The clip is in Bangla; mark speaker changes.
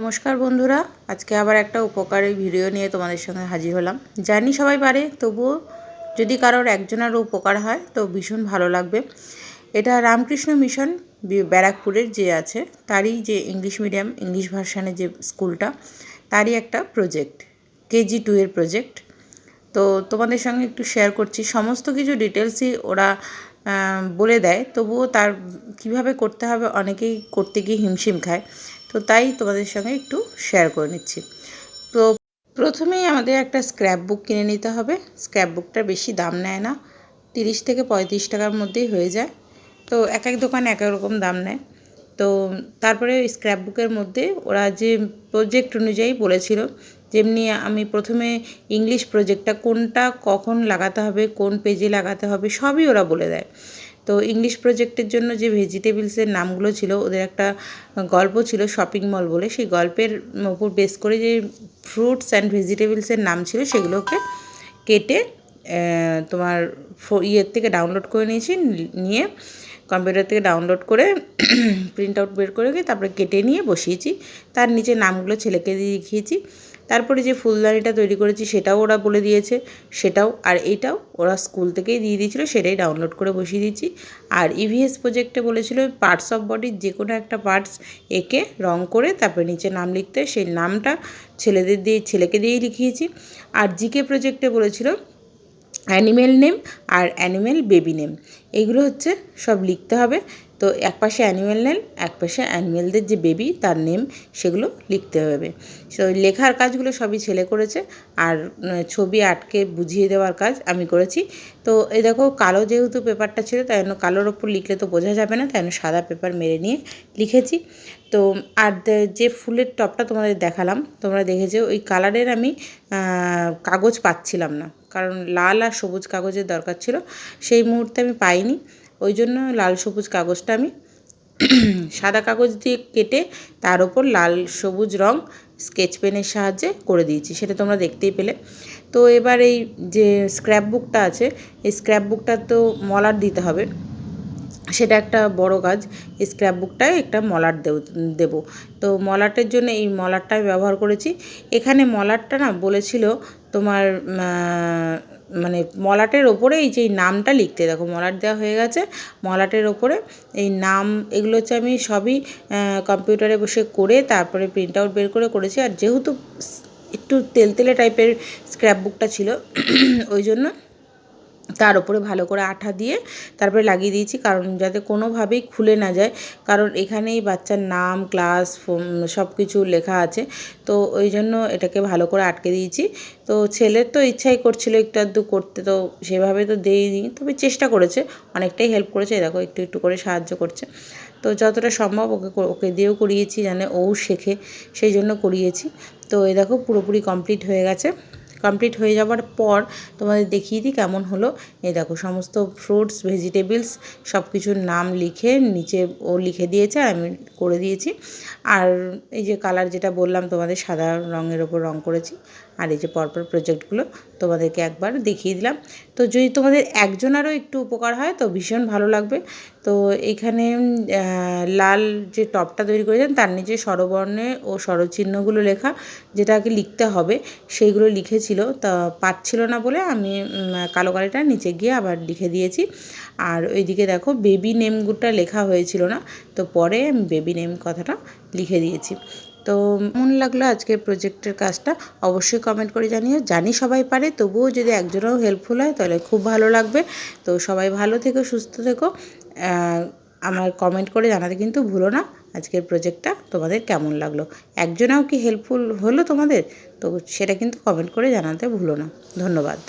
Speaker 1: নমস্কার বন্ধুরা, আজকে আবার একটা উপকারী ভিডিও নিয়ে তোমাদের সঙ্গে হাজির হলাম। জানি সবাই পারে, তবুও যদি কারোর একজনেরও উপকার হয়, তো ভীষণ ভালো লাগবে। এটা রামকৃষ্ণ মিশন ব্যারাকপুরের যে আছে, তারই যে ইংলিশ মিডিয়াম, ইংলিশ ভার্সানের যে স্কুলটা, তারই একটা প্রজেক্ট, কেজি টু এর প্রজেক্ট। তো তোমাদের সঙ্গে একটু শেয়ার করছি। সমস্ত কিছু ডিটেলসই ওরা বলে দেয়, তবুও তার কীভাবে করতে হবে, অনেকেই করতে গিয়ে হিমশিম খায়। তো তাই তোমাদের সঙ্গে একটু শেয়ার করে নিচ্ছি। তো প্রথমেই আমাদের একটা স্ক্র্যাপ বুক কিনে নিতে হবে। স্ক্র্যাপ বুকটা বেশি দাম নেয় না। তিরিশ থেকে পঁয়ত্রিশ টাকার মধ্যেই হয়ে যায়। তো এক এক দোকানে এক এক রকম দাম নেয়। তো তারপরে স্ক্র্যাপ বুকের মধ্যে ওরা যে প্রজেক্ট অনুযায়ী বলেছিল, যেমনি আমি প্রথমে ইংলিশ প্রজেক্টটা কোনটা, কখন লাগাতে হবে, কোন পেজে লাগাতে হবে, সবই ওরা বলে দেয়। তো ইংলিশ প্রজেক্টের জন্য যে ভেজিটেবলসের নামগুলো ছিল, ওদের একটা গল্প ছিল শপিং মল বলে। সেই গল্পের উপর বেস করে যে ফ্রুটস অ্যান্ড ভেজিটেবলসের নাম ছিল, সেগুলোকে কেটে তোমার ইয়ের থেকে ডাউনলোড করে নিয়েছি। নিয়ে কম্পিউটার থেকে ডাউনলোড করে প্রিন্ট আউট বের করে তারপরে কেটে নিয়ে বসিয়েছি। তার নিচে নামগুলো ছেলেকে দিয়ে দেখিয়েছি। তারপরে যে ফুলদানিটা তৈরি করেছি সেটাও ওরা বলে দিয়েছে, সেটাও, আর এইটাও ওরা স্কুল থেকেই দিয়ে দিয়েছিলো, সেটাই ডাউনলোড করে বসিয়ে দিয়েছি আর ইভিএস প্রজেক্টে বলেছিল পার্টস অফ বডির যে কোনো একটা পার্টস এঁকে রং করে তারপরে নিচে নাম লিখতে সেই নামটা ছেলেদের দিয়ে, ছেলেকে দিয়েই লিখিয়েছি। আর জিকে প্রজেক্টে বলেছিল অ্যানিমেল নেম আর অ্যানিমেল বেবি নেম এইগুলো হচ্ছে সব লিখতে হবে। তো এক পাশে অ্যানিমেল নেম এক পাশে অ্যানিমেলদের যে বেবি তার নেম সেগুলো লিখতে হবে। তো লেখার কাজগুলো সবই ছেলে করেছে আর ছবি আটকে বুঝিয়ে দেওয়ার কাজ আমি করেছি। তো এই দেখো, কালো যেহেতু পেপারটা ছিল, তাই জন্য কালোর ওপর লিখলে তো বোঝা যাবে না, তাই জন্য সাদা পেপার মেরে নিয়ে লিখেছি। তো, আর যে ফুলের টপটা তোমাদের দেখালাম, তোমরা দেখেছ, ওই কালারের আমি কাগজ পাচ্ছিলাম না। কারণ লাল আর সবুজ কাগজের দরকার ছিল, সেই মুহূর্তে আমি পাইনি। ওই জন্য লাল সবুজ কাগজটা আমি সাদা কাগজ দিয়ে কেটে তার ওপর লাল সবুজ রং স্কেচ পেনের সাহায্যে করে দিয়েছি, সেটা তোমরা দেখতেই পেলে। তো এবার এই যে স্ক্র্যাপ বুকটা আছে, এই স্ক্র্যাপ বুকটা তো মলার দিতে হবে। সেটা একটা বড় কাজ স্ক্র্যাপ বুকটায় একটা মলার দেব দেবো। তো মলাটের জন্য এই মলারটা ব্যবহার করেছি। এখানে মলারটা না বলেছিল তোমার মানে মলাটের ওপরে এই যে নামটা লিখতে, দেখো মলাট দেওয়া হয়ে গেছে, মলাটের ওপরে এই নাম, এগুলো হচ্ছে আমি সবই কম্পিউটারে বসে করে তারপরে প্রিন্ট আউট বের করে করেছি। আর যেহেতু একটু তেলতেলে টাইপের স্ক্র্যাপ বুকটা ছিল, ওই জন্য তার উপরে ভালো করে আঠা দিয়ে তারপরে লাগিয়ে দিয়েছি, কারণ যাতে কোনোভাবেই খুলে না যায়। কারণ এখানেই বাচ্চার নাম ক্লাস সব কিছু লেখা আছে। তো ওই জন্য এটাকে ভালো করে আটকে দিয়েছি। তো ছেলের তো ইচ্ছাই করছিল একটু আধটু করতে, তো সেভাবে তো দেইনি তবে চেষ্টা করেছে, অনেকটাই হেল্প করেছে। দেখো, একটু একটু করে সাহায্য করছে। তো যতটা সম্ভব ওকে ওকে দিয়েও করিয়েছি জানে ও শেখে, সেই জন্য করিয়েছি। তো এই দেখো, পুরোপুরি কমপ্লিট হয়ে গেছে। কমপ্লিট হয়ে যাওয়ার পর তোমাদের দেখিয়ে দিই কেমন হলো। এই দেখো, সমস্ত ফ্রুটস ভেজিটেবলস সব কিছুর নাম লিখে নিচে ও লিখে দিয়েছে আর আমি করে দিয়েছি। আর এই যে কালার যেটা বললাম, তোমাদের সাদা রঙের ওপর রঙ করেছি। আর এই যে পরপর প্রজেক্টগুলো তোমাদেরকে একবার দেখিয়ে দিলাম। তো যদি তোমাদের একজনেরও একটু উপকার হয়, তো ভীষণ ভালো লাগবে। তো এখানে লাল যে টপটা তৈরি করেছেন, তার নিচে স্বরবর্ণে ও স্বরচিহ্নগুলো লেখা, যেটাকে লিখতে হবে, সেইগুলো লিখেছিল। তা পাচ্ছিল না বলে আমি কালো কালিটা নিচে গিয়ে আবার লিখে দিয়েছি। আর ওইদিকে দেখো, বেবি নেমগুলোটা লেখা হয়েছিল না, তো পরে আমি বেবি নেম কথাটা লিখে দিয়েছি। তো মন লাগল আজকের প্রজেক্টের কাজটা? অবশ্যই কমেন্ট করে জানিও। জানি সবাই পারে, তবুও যদি একজনও হেল্পফুল হয়, তাহলে খুব ভালো লাগবে। তো সবাই ভালো থেকো, সুস্থ থেকো। আমার কমেন্ট করে জানাতে কিন্তু ভুলো না আজকের প্রজেক্টটা তোমাদের কেমন লাগল? একজনেও কি হেল্পফুল হলো তোমাদের? তো সেটা কিন্তু কমেন্ট করে জানাতে ভুলো না। ধন্যবাদ।